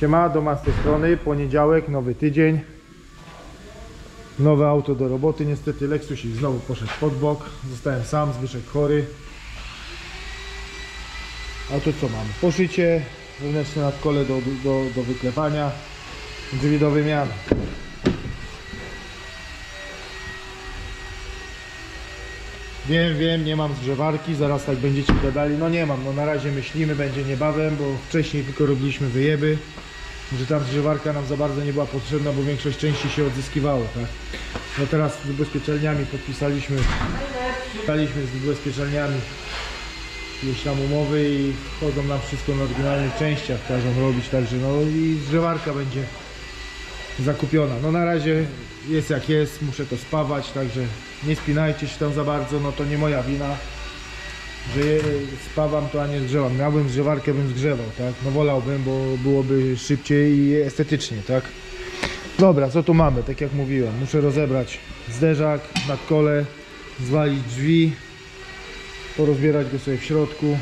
Siema, doma z tej strony, poniedziałek, nowy tydzień. Nowe auto do roboty, niestety Lexusik znowu poszedł pod bok. Zostałem sam, Zbyszek chory. A tu co mamy? Poszycie, wewnętrzne nadkole do, do, do wyklepania, drzwi do wymiany. Wiem, wiem, nie mam zgrzewarki, zaraz tak będziecie gadali. No nie mam, no na razie myślimy, będzie niebawem, bo wcześniej tylko robiliśmy wyjeby, że tam zgrzewarka nam za bardzo nie była potrzebna, bo większość części się odzyskiwało, tak? No teraz z ubezpieczalniami podpisaliśmy, podpisaliśmy z ubezpieczalniami jakieś tam umowy i wchodzą nam wszystko na oryginalnych częściach, każą robić, także no i zgrzewarka będzie zakupiona. No na razie jest jak jest, muszę to spawać, także nie spinajcie się tam za bardzo, no to nie moja wina, że spawam to, a nie zgrzewam. Miałbym zgrzewarkę, bym zgrzewał, tak? No wolałbym, bo byłoby szybciej i estetycznie, tak? Dobra, co tu mamy? Tak jak mówiłem, muszę rozebrać zderzak, nadkole, zwalić drzwi, porozbierać go sobie w środku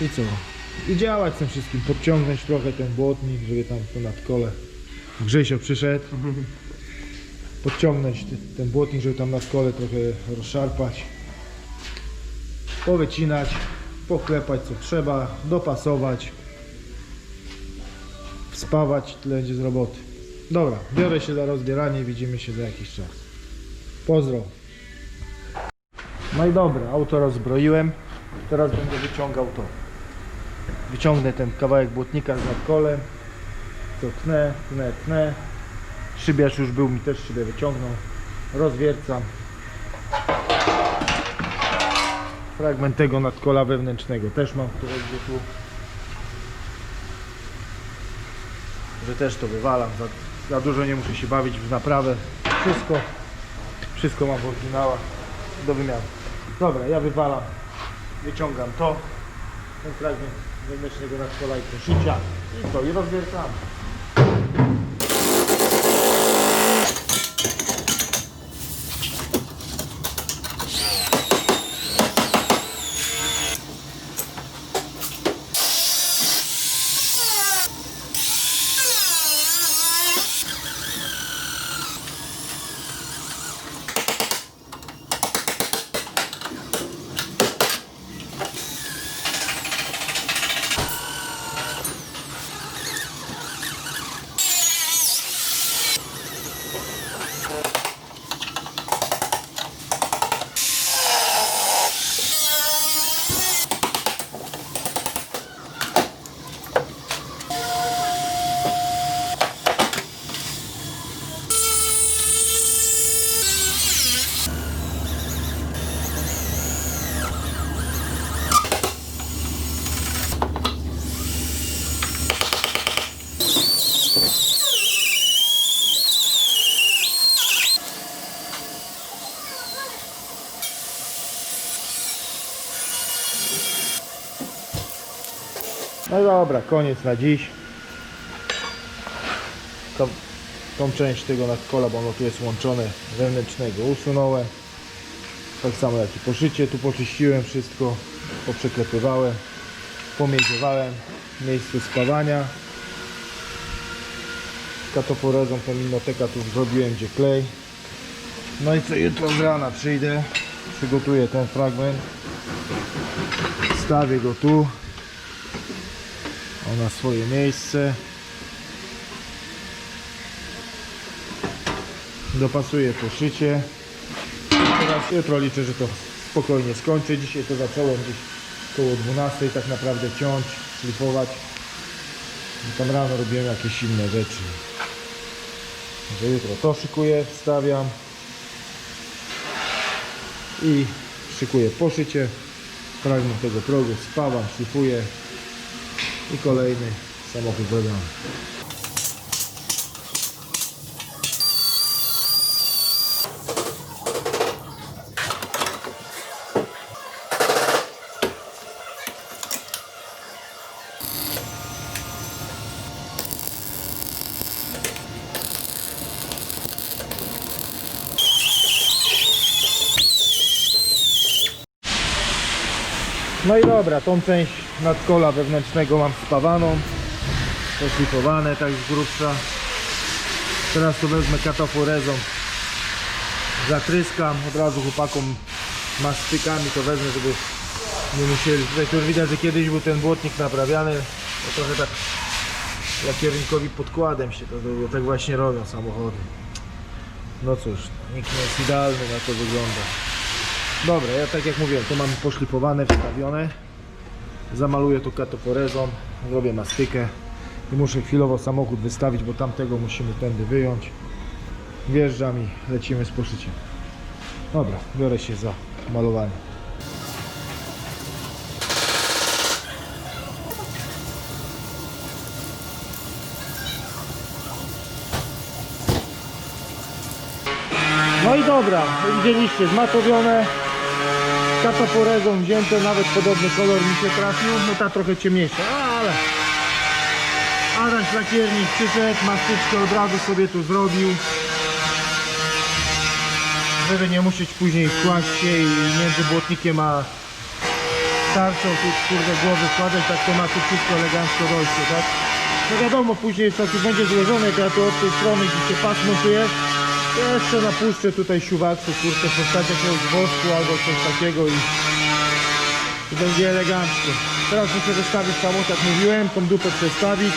i co? I działać z tym wszystkim, podciągnąć trochę ten błotnik, żeby tam to nadkole Grzesio przyszedł. Podciągnąć ten błotnik, żeby tam nadkole trochę rozszarpać. Powycinać poklepać co trzeba, dopasować. Wspawać, tyle będzie z roboty. Dobra, biorę się za rozbieranie widzimy się za jakiś czas. Pozdro. No i dobra, auto rozbroiłem. Teraz będę wyciągał to wyciągnę ten kawałek błotnika z nadkolem to tnę, tnę, tnę. Szybiarz już był mi też szybę wyciągnął. Rozwiercam. Fragment tego nadkola wewnętrznego też mam, które gdzie tu że też to wywalam. Za, za dużo nie muszę się bawić w naprawę. Wszystko wszystko mam w oryginałach. Do wymiany. Dobra, ja wywalam. Wyciągam to. Ten fragment wewnętrznego nadkola i poszycia i to i rozwiercam No dobra, koniec na dziś. Tą, tą część tego nadkola, bo ono tu jest łączone wewnętrznego usunąłem. Tak samo jak i poszycie, tu poczyściłem wszystko, poprzeklepywałem, pomiedziowałem miejsce spawania. Katoporezą tą innotekę tu zrobiłem gdzie klej. No i co jutro z rana przyjdę, przygotuję ten fragment, stawię go tu, on na swoje miejsce. Dopasuję poszycie. Teraz jutro liczę, że to spokojnie skończę. Dzisiaj to zacząłem gdzieś koło 12 tak naprawdę ciąć, szlifować. I tam rano robiłem jakieś inne rzeczy. Że jutro to szykuję, wstawiam i szykuję poszycie. Fragment tego progu spawam, szlifuję i kolejny samochód zrobiony. No i dobra, tą część nadkola wewnętrznego mam spawaną, poszlifowane tak z grubsza. Teraz tu wezmę kataforezą, zatryskam, od razu chłopakom mastykami to wezmę, żeby nie musieli. Tutaj już widać, że kiedyś był ten błotnik naprawiany, to trochę tak lakierunkowi podkładem się to zrobiło, tak właśnie robią samochody. No cóż, nikt nie jest idealny, na to wygląda. Dobra, ja tak jak mówiłem, to mam poszlifowane, wstawione. Zamaluję to katoporezą, zrobię mastykę i muszę chwilowo samochód wystawić, bo tamtego musimy tędy wyjąć. Wjeżdżam i lecimy z poszyciem. Dobra, biorę się za malowanie. No i dobra, widzieliście, zmatowione, kataporezą wzięte, nawet podobny kolor mi się trafił, no ta trochę ciemniejsza, ale Adaś lakiernik przyszedł, mastyczkę od razu sobie tu zrobił, żeby nie musieć później kłaść się i między błotnikiem a tarczą tu kurde głowy wkładać, tak to ma tu wszystko elegancko dojście, tak? No wiadomo, później jak już będzie złożone, to ja tu od tej strony, gdzie się pas montuje, jeszcze napuszczę tutaj siuwaku, kurczę, w postaci jakiegoś wosku albo coś takiego i, i będzie elegancko. Teraz muszę wystawić samochód, jak mówiłem, tą dupę przestawić,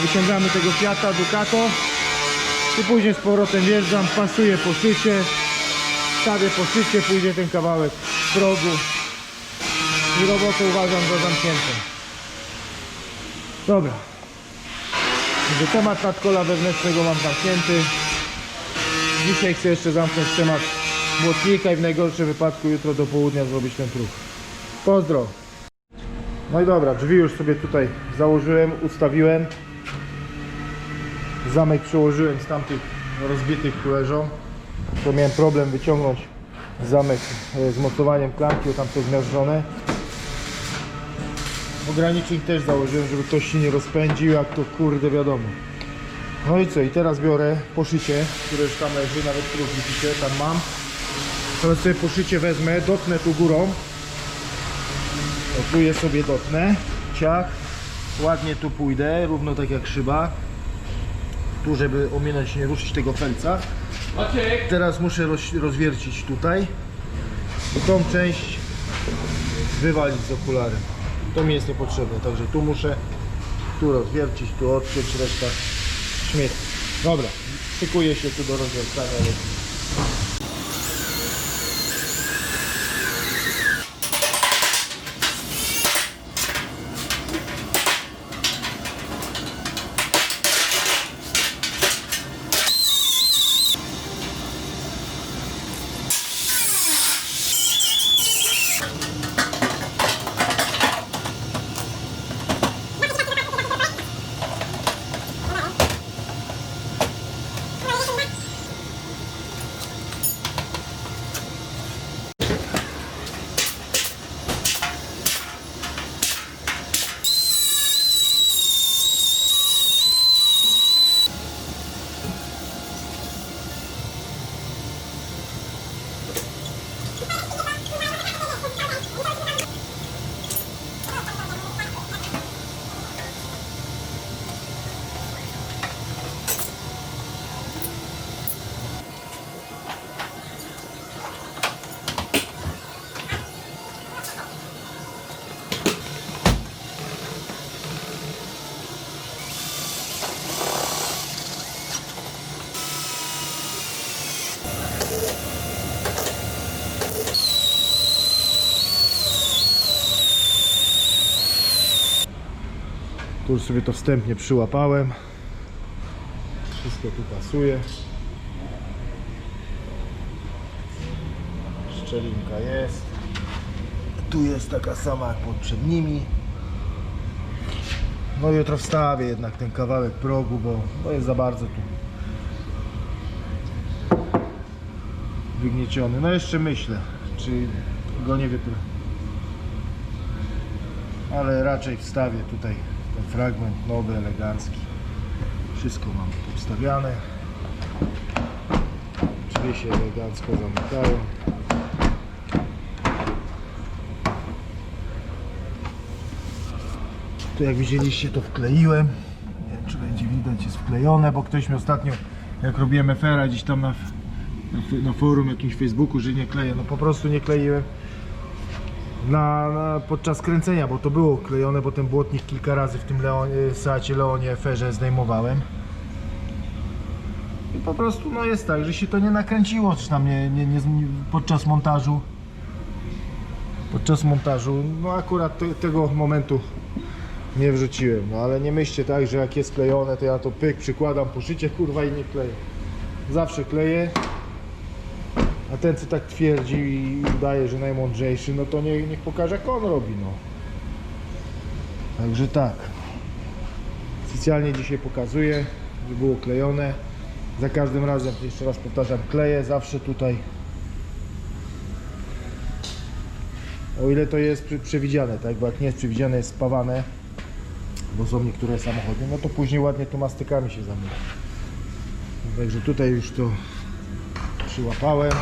wyciągamy tego Fiata Ducato i później z powrotem wjeżdżam, pasuję po szycie, stawię po szycie, pójdzie ten kawałek z progu i robotę uważam za zamkniętą. Dobra. Także temat nadkola wewnętrznego mam zamknięty. Dzisiaj chcę jeszcze zamknąć temat błotnika i w najgorszym wypadku jutro do południa zrobić ten próg. Pozdro! No i dobra, drzwi już sobie tutaj założyłem, ustawiłem. Zamek przełożyłem z tamtych rozbitych, tu leżą. To miałem problem wyciągnąć zamek e, z mocowaniem klamki, bo tam to zmiażdżone. Ogranicznik też założyłem, żeby ktoś się nie rozpędził, jak to kurde wiadomo. No i co, i teraz biorę poszycie, które już tam leży, nawet próg widzicie, tam mam. Teraz sobie poszycie wezmę, dotnę tu górą. O, tu je sobie dotnę, ciach. Ładnie tu pójdę, równo tak jak szyba. Tu, żeby ominąć, nie ruszyć tego pelca. Teraz muszę roz, rozwiercić tutaj. I tą część wywalić z okularem. To mi jest niepotrzebne, także tu muszę tu rozwiercić, tu odciąć, reszta śmieci. Dobra, szykuję się tu do rozwiązania. Tu sobie to wstępnie przyłapałem. Wszystko tu pasuje. Szczelinka jest. Tu jest taka sama jak pod przednimi. No jutro wstawię jednak ten kawałek progu, bo, jest za bardzo tu wygnieciony. No jeszcze myślę, czy go nie wypnę. Ale raczej wstawię tutaj ten fragment nowy, elegancki. Wszystko mam obstawiane. Drzwi się elegancko zamykają. Tu jak widzieliście to wkleiłem. Nie wiem czy będzie widać, jest wklejone, bo ktoś mi ostatnio jak robiłem efera gdzieś tam na, na, na forum jakimś Facebooku, że nie kleję. No po prostu nie kleiłem na, na, podczas kręcenia, bo to było klejone, bo ten błotnik kilka razy w tym Leon, y, Seacie Leonie Eferze zdejmowałem. I po prostu no jest tak, że się to nie nakręciło, czy tam nie, nie, nie, podczas montażu. Podczas montażu, no akurat te, tego momentu nie wrzuciłem, no ale nie myślcie tak, że jak jest klejone, to ja to pyk, przykładam poszycie, kurwa i nie kleję. Zawsze kleję, a ten co tak twierdzi i udaje, że najmądrzejszy, no to nie, niech pokaże jak on robi, no. Także tak. Oficjalnie dzisiaj pokazuję, że było klejone. Za każdym razem, jeszcze raz powtarzam, kleję zawsze tutaj. O ile to jest przewidziane, tak? Bo jak nie jest przewidziane, jest spawane, bo są niektóre samochody, no to później ładnie tu mastykami się zamyka. Także tutaj już to przyłapałem.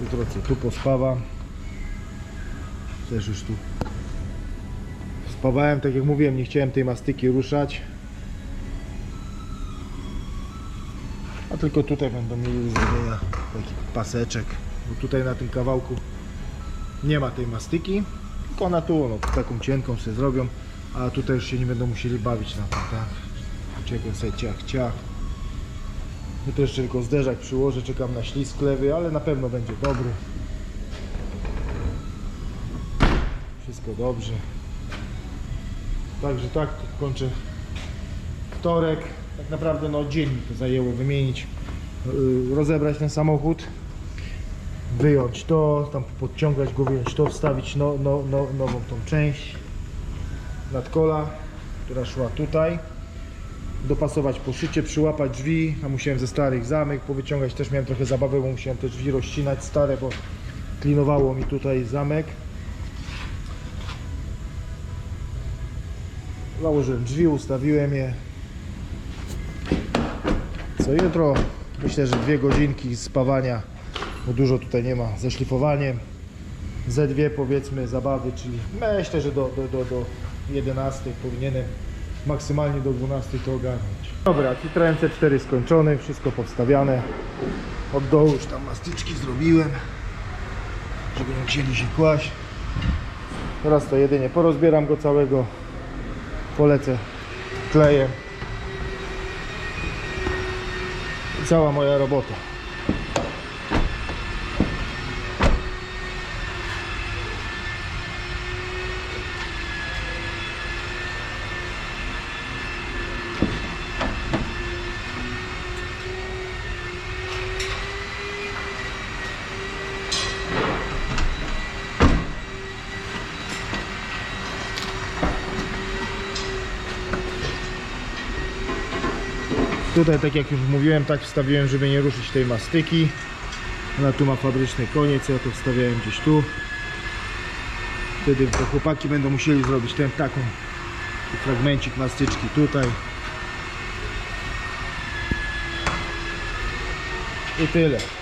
Jutro co tu pospawam. Też już tu spawałem, tak jak mówiłem, nie chciałem tej mastyki ruszać. A tylko tutaj będą mieli zrobienia taki paseczek. Bo tutaj na tym kawałku nie ma tej mastyki. Tylko na tu, no, taką cienką sobie zrobią. A tutaj już się nie będą musieli bawić na tym, tak? Czekam sobie ciach, ciach. To jeszcze tylko zderzak przyłożę, czekam na ślizg lewy, ale na pewno będzie dobry. Wszystko dobrze. Także tak, kończę wtorek. Tak naprawdę no dzień mi to zajęło wymienić, yy, rozebrać ten samochód, wyjąć to, tam podciągać go, wyjąć to, wstawić no, no, no, nową tą część nadkola, która szła tutaj dopasować poszycie, przyłapać drzwi, a musiałem ze starych zamek powyciągać, też miałem trochę zabawy, bo musiałem te drzwi rozcinać stare, bo klinowało mi tutaj zamek. Założyłem drzwi, ustawiłem je. Co jutro? Myślę, że dwie godzinki spawania, bo dużo tutaj nie ma, ze szlifowaniem. Ze dwie powiedzmy zabawy, czyli myślę, że do, do, do, do 11 powinienem maksymalnie do 12 to ogarnąć. Dobra, Citroen C4 skończony, wszystko powstawiane. Od dołu już tam mastyczki zrobiłem, żeby nie musieli się kłaść. Teraz to jedynie porozbieram go całego, polecę klejem. I cała moja robota. Tutaj, tak jak już mówiłem, tak wstawiłem, żeby nie ruszyć tej mastyki. Ona tu ma fabryczny koniec, ja to wstawiałem gdzieś tu. Wtedy chłopaki będą musieli zrobić ten taką fragmencik mastyczki tutaj. I tyle.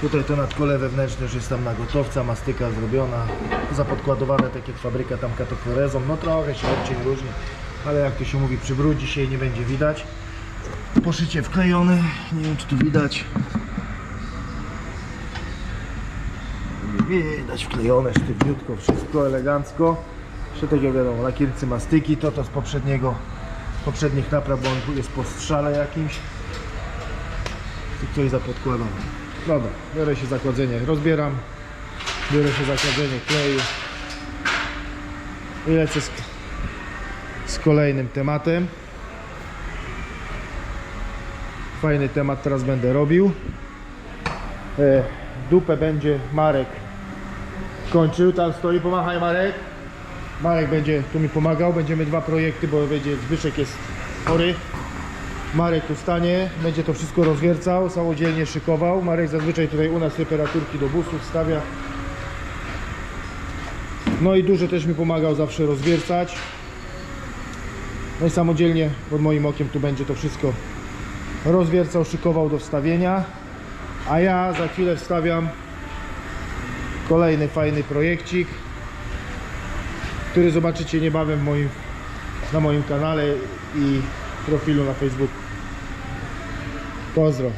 Tutaj to nadkole wewnętrzne już jest tam na gotowca, mastyka zrobiona, zapodkładowane tak jak fabryka tam katoflorezą, no trochę się odcień różni, ale jak to się mówi, przybrudzi się i nie będzie widać. Poszycie wklejone, nie wiem czy tu widać. Widać wklejone, sztywniutko, wszystko elegancko. Jeszcze tak jak wiadomo, lakiercy mastyki, to to z poprzedniego, poprzednich napraw, bo on jest po strzale jakimś. Tu ktoś zapodkładał. Dobra, biorę się zakładzenie, rozbieram. Biorę się zakładzenie kleju. I lecę z, z kolejnym tematem. Fajny temat teraz będę robił. E, dupę będzie Marek kończył. Tam stoi, pomachaj Marek. Marek będzie tu mi pomagał. Będziemy dwa projekty, bo będzie Zbyszek jest chory. Marek tu stanie, będzie to wszystko rozwiercał, samodzielnie szykował. Marek zazwyczaj tutaj u nas temperaturki do busów stawia. No i dużo też mi pomagał zawsze rozwiercać. No i samodzielnie pod moim okiem tu będzie to wszystko rozwiercał, szykował do wstawienia. A ja za chwilę wstawiam kolejny fajny projekcik, który zobaczycie niebawem moim, na moim kanale i profilu na Facebooku. Pozdro.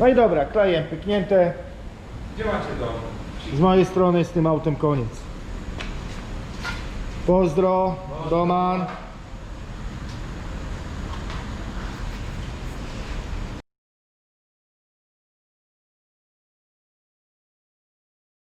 No i dobra, klejem pyknięte. Gdzie macie dom? Z mojej strony z tym autem koniec. Pozdro, Doman.